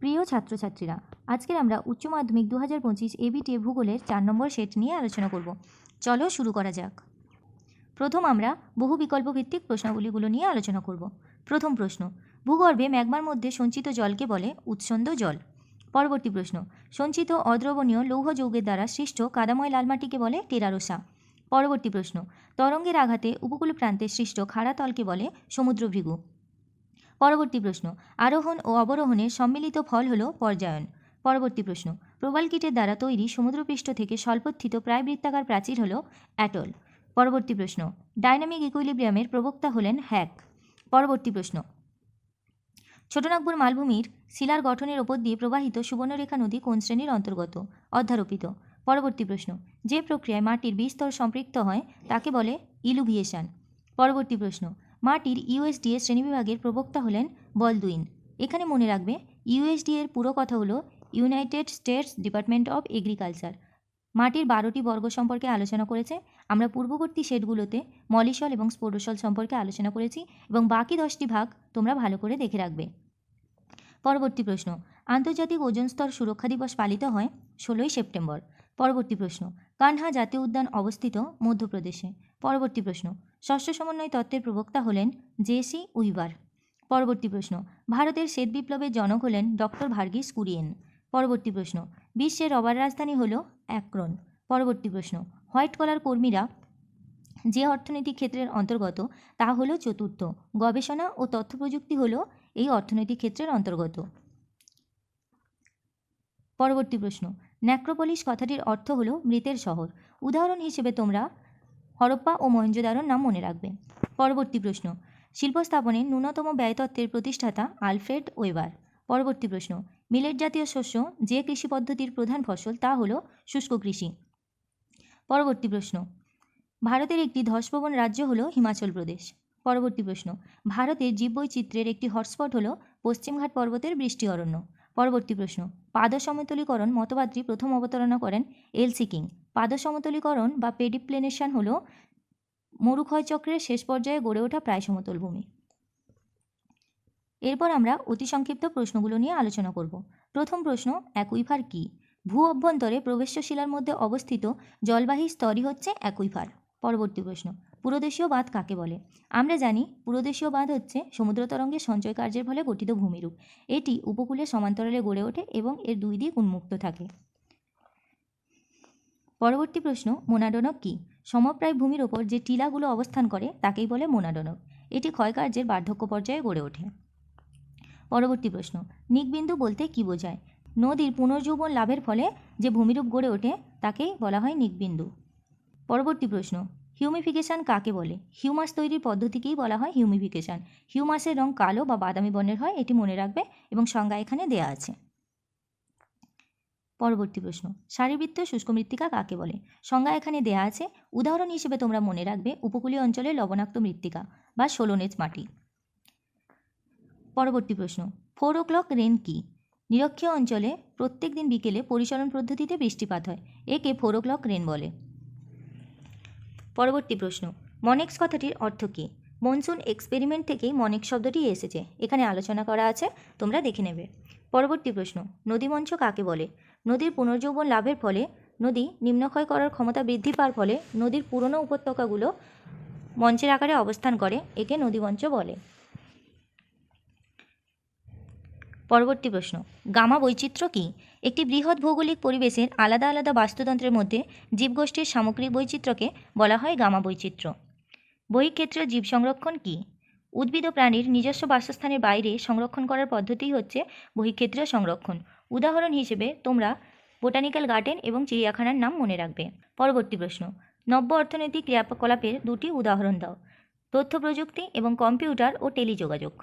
প্রিয় ছাত্রছাত্রীরা, আজকের আমরা উচ্চ মাধ্যমিক দু হাজার পঁচিশ এবিটিএ ভূগোলের চার নম্বর সেট নিয়ে আলোচনা করব। চলো শুরু করা যাক। প্রথম আমরা বহু বিকল্প ভিত্তিক প্রশ্নাবলীগুলো নিয়ে আলোচনা করব। প্রথম প্রশ্ন, ভূগর্ভে ম্যাগমার মধ্যে সঞ্চিত জলকে বলে উৎসন্দ জল। পরবর্তী প্রশ্ন, সঞ্চিত অদ্রবণীয় লৌহ যৌগের দ্বারা সৃষ্ট কাদাময় লালমাটিকে বলে টেরারোসা। পরবর্তী প্রশ্ন, তরঙ্গের আঘাতে উপকূল প্রান্তে সৃষ্ট খাড়া তলকে বলে সমুদ্রভৃগু। পরবর্তী প্রশ্ন, আরোহণ ও অবরোহণের সম্মিলিত ফল হল পর্যায়ন। পরবর্তী প্রশ্ন প্রবালকিটের দ্বারা তৈরি সমুদ্রপৃষ্ঠ থেকে স্বল্পথিত প্রায় বৃত্তাকার প্রাচীর হল অ্যাটল। পরবর্তী প্রশ্ন, ডাইনামিক ইকুইলিব্রিয়ামের প্রবক্তা হলেন হ্যাক। পরবর্তী প্রশ্ন, ছোটনাগপুর মালভূমির শিলার গঠনের ওপর দিয়ে প্রবাহিত সুবর্ণরেখা নদী কোন শ্রেণির অন্তর্গত? অধ্যারোপিত। পরবর্তী প্রশ্ন, যে প্রক্রিয়ায় মাটির বিস্তর সম্পৃক্ত হয় তাকে বলে ইলুভিয়েশন। পরবর্তী প্রশ্ন মাটির ইউএসডিএ শ্রেণীবিভাগের প্রবক্তা হলেন বলদুইন। এখানে মনে রাখবে ইউএসডি এর পুরো কথা হলো United States department of agriculture মাটির বারোটি বর্গ সম্পর্কে আলোচনা করেছে। আমরা পূর্ববর্তী শেডগুলোতে মলিসল এবং স্পোরোসল সম্পর্কে আলোচনা করেছি এবং বাকি দশটি ভাগ তোমরা ভালো করে দেখে রাখবে। পরবর্তী প্রশ্ন, আন্তর্জাতিক ওজন স্তর সুরক্ষা দিবস পালিত হয় ষোলোই সেপ্টেম্বর। পরবর্তী প্রশ্ন, কানহা জাতীয় উদ্যান অবস্থিত মধ্যপ্রদেশে। পরবর্তী প্রশ্ন শস্য সমন্বয় তত্ত্বের প্রবক্তা হলেন জেসি উইবার। পরবর্তী প্রশ্ন, ভারতের শ্বেত বিপ্লবের জনক হলেন ডক্টর ভার্গিস কুরিয়েন। পরবর্তী প্রশ্ন বিশ্বের রবার রাজধানী হল অ্যাক্রন। পরবর্তী প্রশ্ন, হোয়াইট কলার কর্মীরা যে অর্থনৈতিক ক্ষেত্রের অন্তর্গত, তা হলো চতুর্থ। গবেষণা ও তথ্য প্রযুক্তি হল এই অর্থনৈতিক ক্ষেত্রের অন্তর্গত। পরবর্তী প্রশ্ন, ন্যাক্রোপলিস কথাটির অর্থ হলো মৃতের শহর। উদাহরণ হিসেবে তোমরা হরপ্পা ও মহেঞ্জোদারোর নাম মনে রাখবে। পরবর্তী প্রশ্ন। শিল্প স্থাপনে ন্যূনতম ব্যয়তত্ত্বের প্রতিষ্ঠাতা আলফ্রেড ওয়েবার। পরবর্তী প্রশ্ন। মিলেট জাতীয় শস্য যে কৃষি পদ্ধতির প্রধান ফসল তা হল শুষ্ক কৃষি। পরবর্তী প্রশ্ন। ভারতের একটি ধসপ্রবণ রাজ্য হলো হিমাচল প্রদেশ। পরবর্তী প্রশ্ন। ভারতের জীববৈচিত্র্যের একটি হটস্পট হলো পশ্চিমঘাট পর্বতের বৃষ্টি অরণ্য। পরবর্তী প্রশ্ন। পাদ সমতলীকরণ মতবাদটি প্রথম অবতারণা করেন এলসি কিং পাদ সমতলীকরণ বা পেডিপ্লেনেশন হল মরুক্ষয় চক্রের শেষ পর্যায়ে গড়ে ওঠা প্রায় সমতল ভূমি। এরপর আমরা অতি সংক্ষিপ্ত প্রশ্নগুলো নিয়ে আলোচনা করব। প্রথম প্রশ্ন, অ্যাকুইফার কী? ভূ অভ্যন্তরে প্রবেশ্য শিলার মধ্যে অবস্থিত জলবাহী স্তরই হচ্ছে অ্যাকুইফার। পরবর্তী প্রশ্ন, পুরোদেশীয় বাঁধ কাকে বলে? আমরা জানি পুরোদেশীয় বাঁধ হচ্ছে সমুদ্র তরঙ্গের সঞ্চয় কার্যের ফলে গঠিত ভূমিরূপ। এটি উপকূলের সমান্তরালে গড়ে ওঠে এবং এর দুই দিক উন্মুক্ত থাকে। পরবর্তী প্রশ্ন, মোনাডনক কী? সমপ্রায় ভূমির ওপর যে টিলাগুলো অবস্থান করে, তাকেই বলে মোনাডনক। এটি ক্ষয়কার্যের বার্ধক্য পর্যায়ে গড়ে ওঠে। পরবর্তী প্রশ্ন, নিকবিন্দু বলতে কী বোঝায়? নদীর পুনর্যৌবন লাভের ফলে যে ভূমিরূপ গড়ে ওঠে, তাকেই বলা হয় নিকবিন্দু। পরবর্তী প্রশ্ন, হিউমিফিকেশন কাকে বলে? হিউমাস তৈরির পদ্ধতিকেই বলা হয় হিউমিফিকেশন। হিউমাসের রং কালো বা বাদামি বর্ণের হয়, এটি মনে রাখবে এবং সংজ্ঞা এখানে দেয়া আছে। পরবর্তী প্রশ্ন, শারীরবৃত্ত শুষ্ক মৃত্তিকা কাকে বলে? সংজ্ঞা এখানে দেয়া আছে, উদাহরণ হিসেবে তোমরা মনে রাখবে উপকূলীয় অঞ্চলে লবণাক্ত মৃত্তিকা বা ষোলনেজ মাটি। পরবর্তী প্রশ্ন, ফোর ও ক্লক রেন কী? নিরক্ষীয় অঞ্চলে প্রত্যেক দিন বিকেলে পরিচালন পদ্ধতিতে বৃষ্টিপাত হয়, একে ফোর ও ক্লক রেন বলে। পরবর্তী প্রশ্ন, মনেক্স কথাটির অর্থ কী? মনসুন এক্সপেরিমেন্ট থেকেই মনেক্স শব্দটি এসেছে, এখানে আলোচনা করা আছে, তোমরা দেখে নেবে। পরবর্তী প্রশ্ন, নদীমঞ্চ কাকে বলে? নদীর পুনর্যৌবন লাভের ফলে নদী নিম্নক্ষয় করার ক্ষমতা বৃদ্ধি পাওয়ার ফলে নদীর পুরনো উপত্যকাগুলো মঞ্চের আকারে অবস্থান করে, একে নদীমঞ্চ বলে। পরবর্তী প্রশ্ন, গামা বৈচিত্র্য কী? একটি বৃহৎ ভৌগোলিক পরিবেশের আলাদা আলাদা বাস্তুতন্ত্রের মধ্যে জীবগোষ্ঠীর সামগ্রিক বৈচিত্র্যকে বলা হয় গামা বৈচিত্র্য। বহিক্ষেত্রীয় জীব সংরক্ষণ কী? উদ্ভিদ ও প্রাণীর নিজস্ব বাসস্থানের বাইরে সংরক্ষণ করার পদ্ধতিই হচ্ছে বহিক্ষেত্রীয় সংরক্ষণ। উদাহরণ হিসেবে তোমরা বোটানিক্যাল গার্ডেন এবং চিড়িয়াখানার নাম মনে রাখবে। পরবর্তী প্রশ্ন, নব্য অর্থনৈতিক ক্রিয়াকলাপের দুটি উদাহরণ দাও, তথ্য প্রযুক্তি এবং কম্পিউটার ও টেলিযোগাযোগ।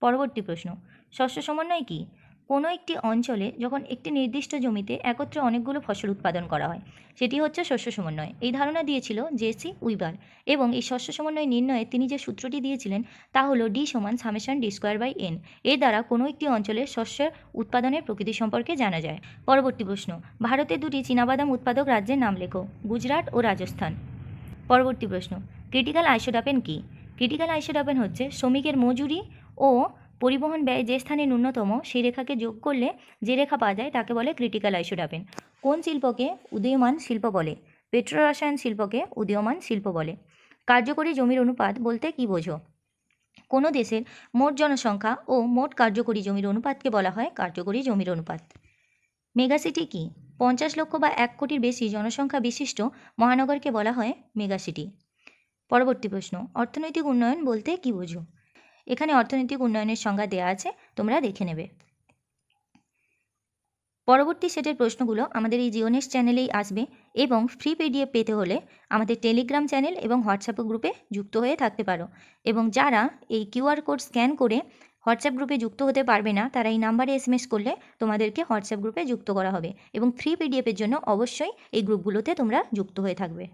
পরবর্তী প্রশ্ন, শস্য সমন্বয় কী? কোনো একটি অঞ্চলে যখন একটি নির্দিষ্ট জমিতে একত্রে অনেকগুলো ফসল উৎপাদন করা হয়, সেটি হচ্ছে শস্য সমন্বয়। এই ধারণা দিয়েছিল জেসি উইবার এবং এই শস্য সমন্বয় নির্ণয়ে তিনি যে সূত্রটি দিয়েছিলেন তা হলো ডি সমান summation D square by N. এর দ্বারা কোনো একটি অঞ্চলের শস্যের উৎপাদনের প্রকৃতি সম্পর্কে জানা যায়। পরবর্তী প্রশ্ন, ভারতে দুটি চীনাবাদাম উৎপাদক রাজ্যের নাম লেখো, গুজরাট ও রাজস্থান। পরবর্তী প্রশ্ন, ক্রিটিক্যাল আইসোডাপেন কী? ক্রিটিক্যাল আইসোডাপেন হচ্ছে শ্রমিকের মজুরি ও পরিবহন ব্যয় যে স্থানে ন্যূনতম, সেই রেখাকে যোগ করলে যে রেখা পাওয়া যায় তাকে বলে ক্রিটিক্যাল আইসোটাপেন কোন শিল্পকে উদীয়মান শিল্প বলে? পেট্রোরসায়ন শিল্পকে উদীয়মান শিল্প বলে। কার্যকরী জমির অনুপাত বলতে কী বোঝো? কোনো দেশের মোট জনসংখ্যা ও মোট কার্যকরী জমির অনুপাতকে বলা হয় কার্যকরী জমির অনুপাত। মেগাসিটি কি? পঞ্চাশ লক্ষ বা এক কোটির বেশি জনসংখ্যা বিশিষ্ট মহানগরকে বলা হয় মেগাসিটি। পরবর্তী প্রশ্ন, অর্থনৈতিক উন্নয়ন বলতে কী বোঝো? এখানে অর্থনৈতিক উন্নয়নের সংজ্ঞা দেওয়া আছে, তোমরা দেখে নেবে। পরবর্তী সেটের প্রশ্নগুলো আমাদের এই জিওনেস চ্যানেলেই আসবে এবং ফ্রি পিডিএফ পেতে হলে আমাদের টেলিগ্রাম চ্যানেল এবং হোয়াটসঅ্যাপ গ্রুপে যুক্ত হয়ে থাকতে পারো। এবং যারা এই কিউআর কোড স্ক্যান করে হোয়াটসঅ্যাপ গ্রুপে যুক্ত হতে পারবে না, তারা এই নাম্বারে এসএমএস করলে তোমাদেরকে হোয়াটসঅ্যাপ গ্রুপে যুক্ত করা হবে এবং ফ্রি পিডিএফের জন্য অবশ্যই এই গ্রুপগুলোতে তোমরা যুক্ত হয়ে থাকবে।